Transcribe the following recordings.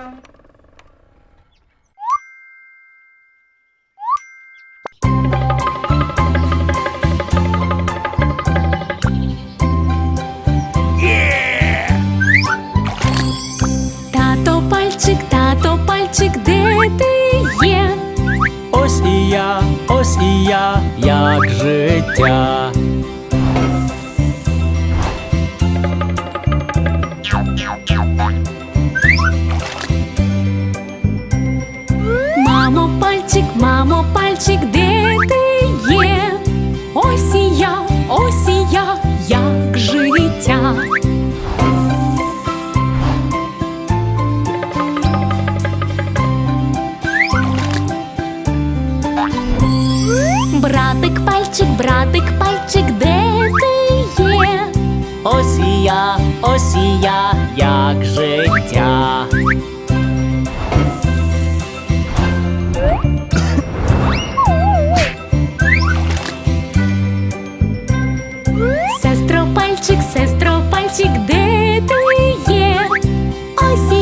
Тато пальчик, тато пальчик, де ти є? Ось і я, ось і я, як життя. Пальчик, де ти є? Ось і я, ось і я, як життя. Братик, пальчик, братик, пальчик, де ти є? Ось і я, ось і я, як життя. Пальчик, де ти є? осі?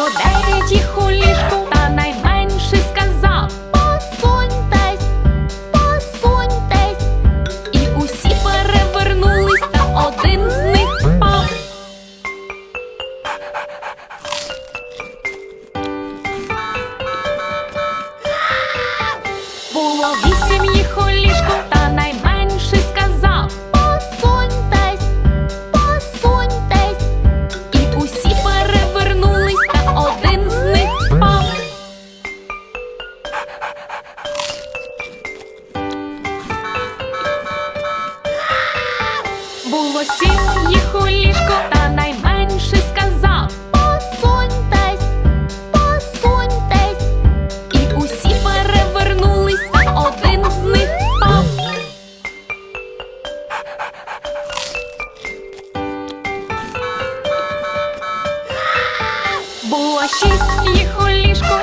Вода тихо ліжко Було шість. Їх у ліжку,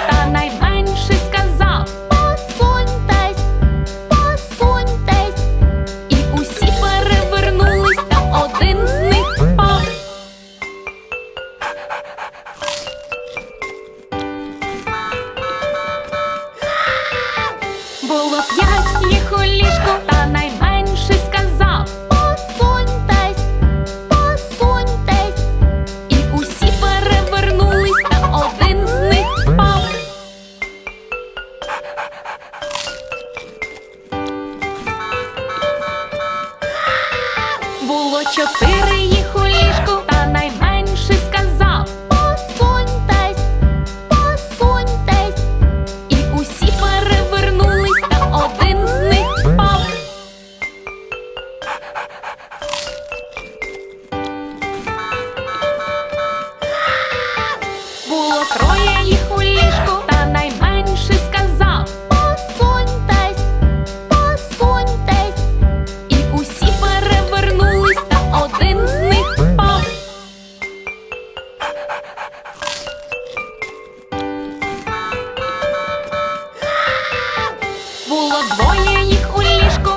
Двоє їх у ліжку,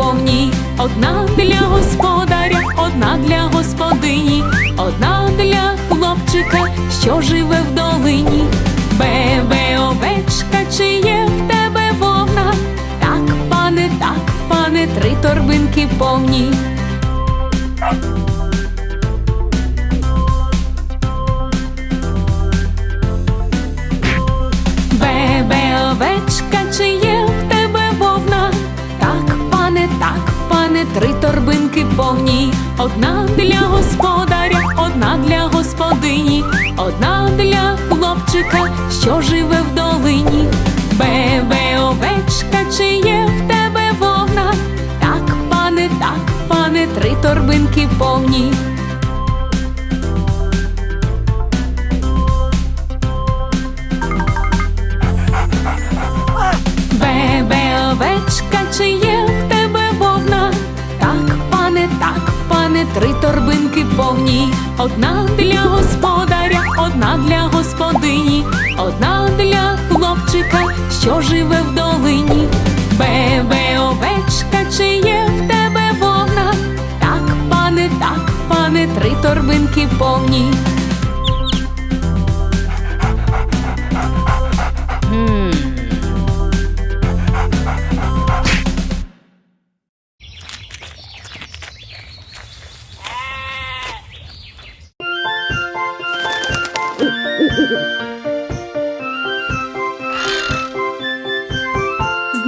торбинки повні, одна для господаря, одна для господині, одна для хлопчика, що живе в долині. Бебе, овечка, чи є в тебе вовна? Так, пане, так, пане, три торбинки повні. Повні. Одна для господаря, одна для господині, одна для хлопчика, що живе в долині. Бебе, овечка, чи є в тебе вовна? Так, пане, так, пане, три торбинки повні. Повні. Одна для господаря, одна для господині, одна для хлопчика, що живе в долині. Бебе, овечка, чи є в тебе вовна? Так, пане, так, пане, три торбинки повні.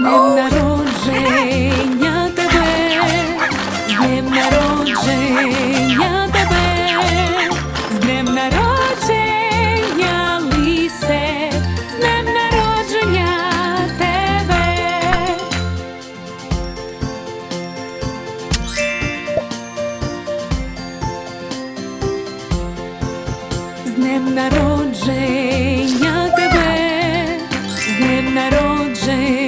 Днем народження тебе, з днем народження тебе, з днем народження лісе, з днем народження тебе. З днем народження тебе, з днем народження